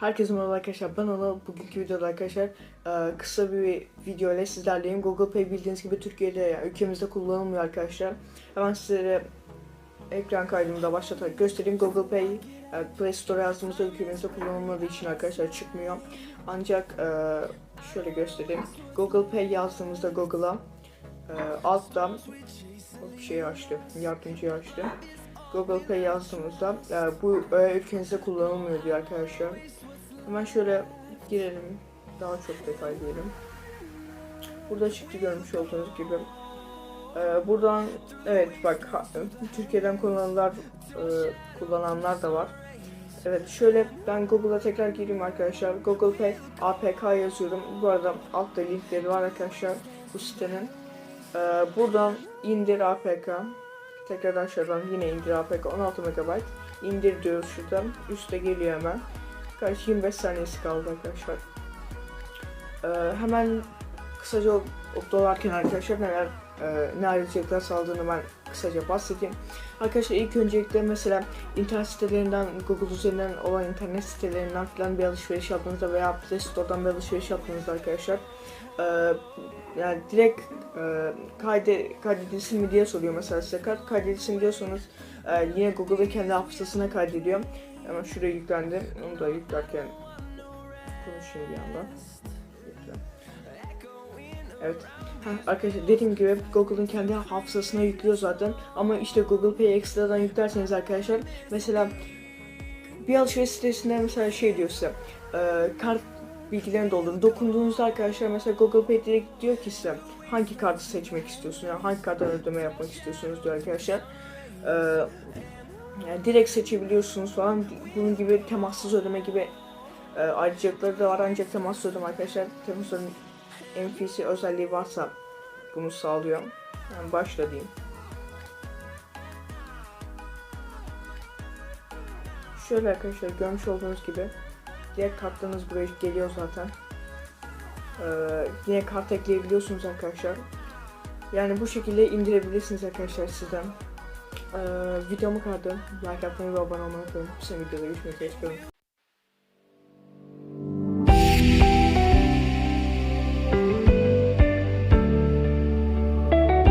Herkese merhaba arkadaşlar. Ben Anıl. Bugünkü videoda arkadaşlar e, kısa bir video ile sizlerleyim. Google Pay bildiğiniz gibi Türkiye'de yani ülkemizde kullanılmıyor arkadaşlar. Hemen sizlere ekran kaydımı da başlatarak göstereyim. Google Pay e, Play Store yazdığımızda ülkemizde kullanılmadığı için arkadaşlar çıkmıyor. Ancak e, şöyle göstereyim. Google Pay yazdığımızda Google'a altta bir şey açtı. Yardımcıyı açtı. Google Pay yazdığımızda e, bu e, ülkenizde kullanılmıyor diyor arkadaşlar. Hemen şöyle girelim. Daha çok detay diyelim. Burada çıktı görmüş olduğunuz gibi. Ee, buradan evet bak ha- Türkiye'den kullananlar e, kullananlar da var. Evet şöyle ben Google'a tekrar gireyim arkadaşlar. Google Pay APK yazıyorum. Bu arada altta linkleri var arkadaşlar bu sitenin. Ee, buradan indir APK. Tekrar aşağıdan yine indir APK 16 MB. İndir diyoruz şuradan. Üste geliyor hemen. Kaç 25 saniyesi kaldı arkadaşlar. Ee, hemen kısaca o- o dolarken arkadaşlar neler e, ne ayrıcalıklar sağladığını ben kısaca bahsedeyim. Arkadaşlar ilk öncelikle mesela internet sitelerinden Google üzerinden olan internet sitelerinden falan bir alışveriş yaptığınızda veya Play Store'dan bir alışveriş yaptığınızda arkadaşlar e, yani direkt e, kayde, kaydedilsin mi diye soruyor mesela size kaydedilsin diyorsanız e, yine Google'da kendi hafızasına kaydediyor. Hemen şuraya yüklendi. Onu da yüklerken konuşayım bir yandan. Evet. Heh, arkadaşlar dediğim gibi Google'ın kendi hafızasına yüklüyor zaten. Ama işte Google Pay ekstradan yüklerseniz arkadaşlar mesela bir alışveriş sitesinde mesela şey diyor size e, kart bilgilerini doldurun. Dokunduğunuzda arkadaşlar mesela Google Pay direkt diyor ki size hangi kartı seçmek istiyorsunuz, yani hangi karttan ödeme yapmak istiyorsunuz diyor arkadaşlar. E, yani direkt seçebiliyorsunuz falan. Bunun gibi temassız ödeme gibi e, ayrıcalıkları da var ancak temassız ödeme arkadaşlar Temas'ın MFC özelliği varsa bunu sağlıyor. Yani başla diyeyim. Şöyle arkadaşlar görmüş olduğunuz gibi diğer kartlarınız buraya geliyor zaten. Ee, yine kart ekleyebiliyorsunuz arkadaşlar. Yani bu şekilde indirebilirsiniz arkadaşlar sizden. Ee, videomu kaldı. Like atmayı ve abone olmayı unutmayın. Bir sonraki videoda görüşmek üzere.